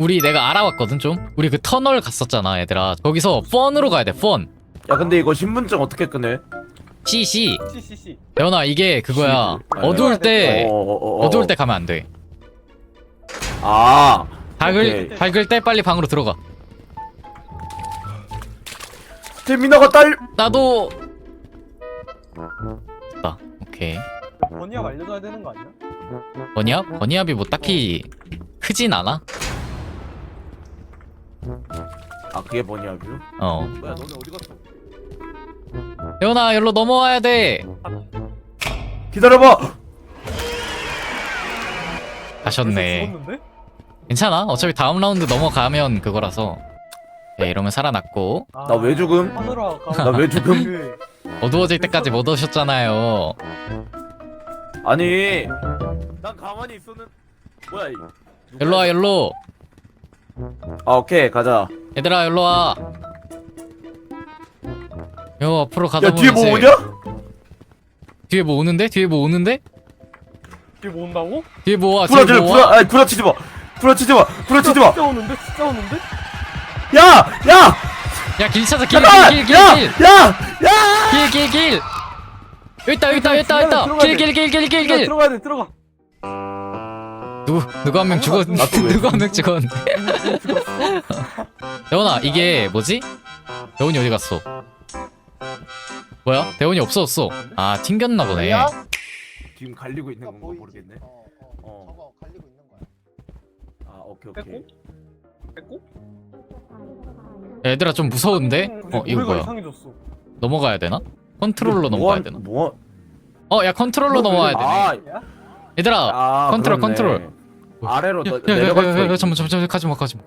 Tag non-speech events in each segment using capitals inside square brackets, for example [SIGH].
우리 내가 알아봤거든 좀. 우리 그 터널 갔었잖아 얘들아. 거기서 펀으로 가야 돼. 펀. 야 근데 이거 신분증 어떻게 끄네? CC. 씨씨씨 대현아 이게 그거야. 씨를. 어두울 때 어, 어, 어, 어. 어두울 때 가면 안 돼. 아 밝을 오케이. 밝을 때 빨리 방으로 들어가. 스태미나가 딸 나도. 나 오케이. 번역 알려줘야 되는 거 아니야? 버니압? 버니압이 뭐 딱히 크진 않아? 아 그게 뭐냐 뷰? 어. 뭐야 너네 어디 갔어? 대현아 여기로 넘어와야 돼. 기다려봐 가셨네. 죽었는데? 괜찮아. 어차피 다음 라운드 넘어가면 그거라서. 네, 이러면 살아났고 아, 나왜 죽음? 하늘아 가. 나왜 죽음? 그 어두워질 때까지 못 오셨잖아요. 아니 난 가만히 있었는 뭐야 이 누구야, 일로 와 이거? 일로. 아 오케이 가자 얘들아 일로 와. 요 앞으로 가다 야 보면 뒤에 뭐 이제- 오냐? 뒤에 뭐 오는데? 뒤에 뭐 오는데? 이게 뭐 온다고? 뒤에 뭐 와? 뒤에 부러져 뭐 부러 와? 아니 부러치지 마 부러치지 마 부러치지 마 진짜 오는데? 진짜 오는데? 야! 야! 야길 찾아 잠깐만! 길길길길 야! 길. 야! 야! 길길 길. 여기 있다 여기 있다 여기 있다 여기 있다. 들어가야 돼. 길길길길길 들어가, 길. 들어가야 돼 들어가 누구 누구 한명 죽었 나 또 왜? [LAUGHS] 누구 한명 죽었는데. [LAUGHS] 대원아 이게 뭐지? 대원이 어디 갔어? 뭐야? 대원이 없어졌어. 아 튕겼나 보네. 지금 갈리고 있는 건가? 모르겠네 어, 어, 어. 저거 갈리고 있는 거야. 아 오케이 오케이? 뺐고? 얘들아 좀 무서운데? 어 이거 뭐야? 이상해졌어 넘어가야 되나? 컨트롤로 넘어가야 되나? 뭐? 어 야 컨트롤로 넘어가야 되네. 아, 야? 얘들아 아 컨트롤, 그렇네. 컨트롤. 아래로 내려갈 수가 있... 잠만 잠만 잠만 가지 마 가지 마.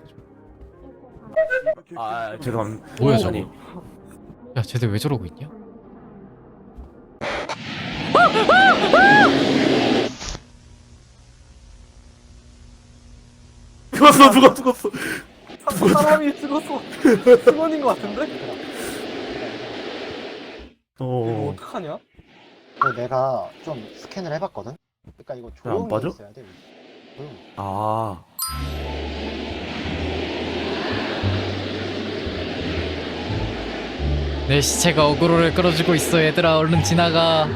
아 죄송합니다 뭐야, 어, 저거? 아니, 야 쟤들 왜 저러고 있냐? 죽었어 죽었어 죽었어 사- 사람이 죽었어 승원인 거 같은데? 이거 어 어떡하냐? 그 내가 좀 스캔을 해봤거든. 그러니까 이거 조용히 빠져? 있어야 돼. 아. 내 시체가 어그로를 끌어주고 있어 얘들아 얼른 지나가.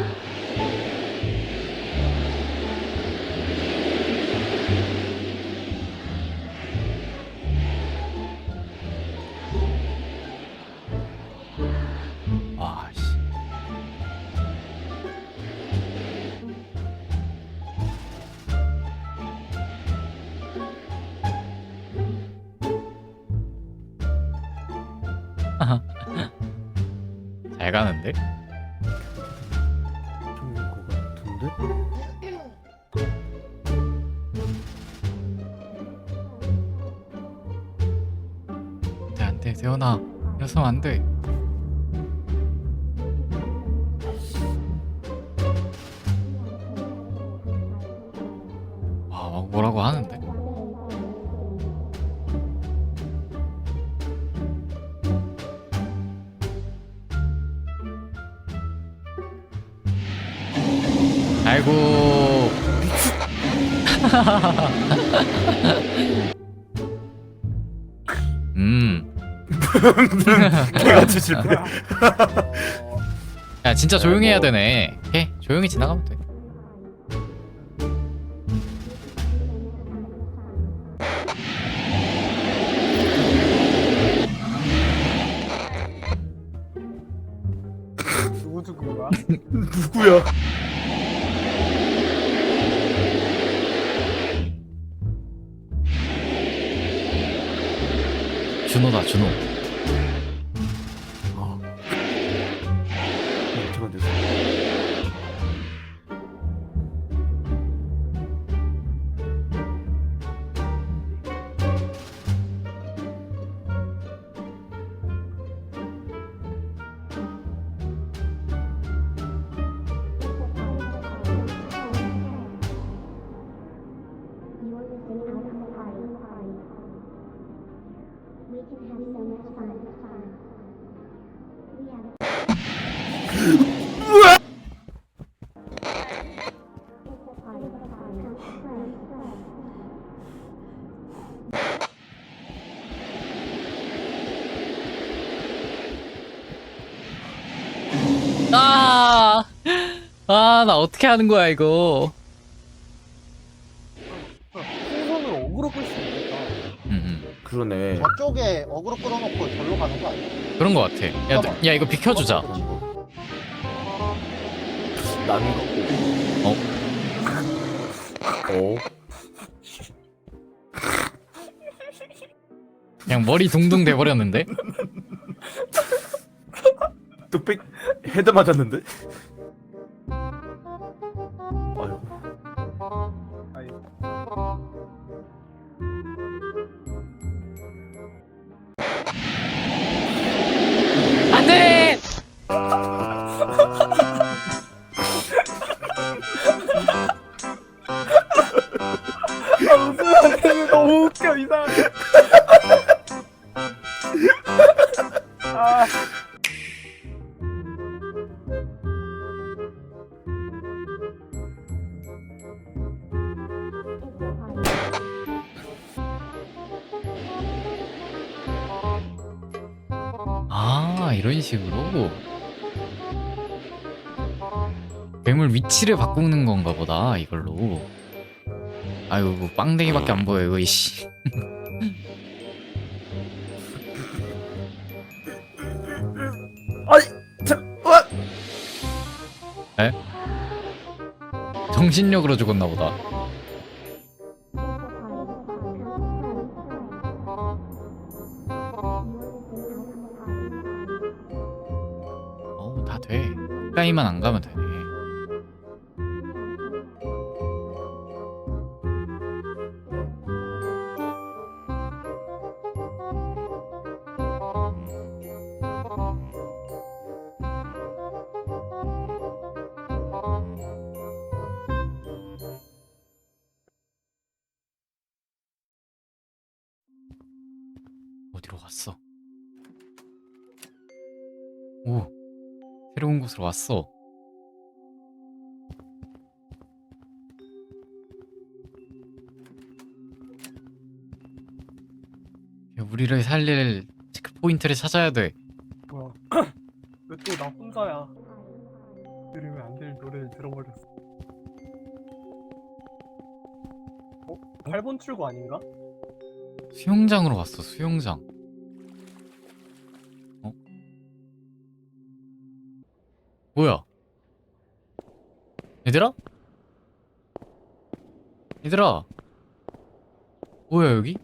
[LAUGHS] 잘 가는데? 좀것 같은데? 안돼 안돼 세연아 이러면 안돼 아이고. [LAUGHS] 음. [LAUGHS] 개같이 실패. 어, [LAUGHS] 야 진짜 조용히 해야 되네. 오케이 조용히 지나가면 돼. 누구 죽은 거야? 누구야? 준호다 준호 아, 나 어떻게 하는 거야, 이거. 풍선으로 어그로 끌 수 있겠다. 음, 음. 그러네. 저쪽에 어그로 끌어놓고 절로 가는 거 아니야? 그런 거 같아. 야, 너- 야, 이거 비켜주자. 나는 거. 어? 어? 그냥 머리 둥둥 돼버렸는데? 뚝배기 헤드 맞았는데? [LAUGHS] 아, 너무 웃겨, 이상 이런 식으로. 괴물 위치를 바꾸는 건가 보다, 이걸로. 아유, 뭐 빵댕이밖에 안 보여, 이거, 이씨. 아니, 자, 와! 정신력으로 죽었나 보다. 가까이만 안 가면 되네. 어디로 갔어? 오, 새로운 곳으로 왔어. 야, 우리를 살릴 체크 포인트를 찾아야 돼. 뭐야. [CLEARS THROAT] 왜 또 나 혼자야. 들으면 안 될 노래를 들어버렸어. 어? 8번 출구 아닌가? 수영장으로 왔어. 수영장. 얘들아? 얘들아? 뭐야 여기?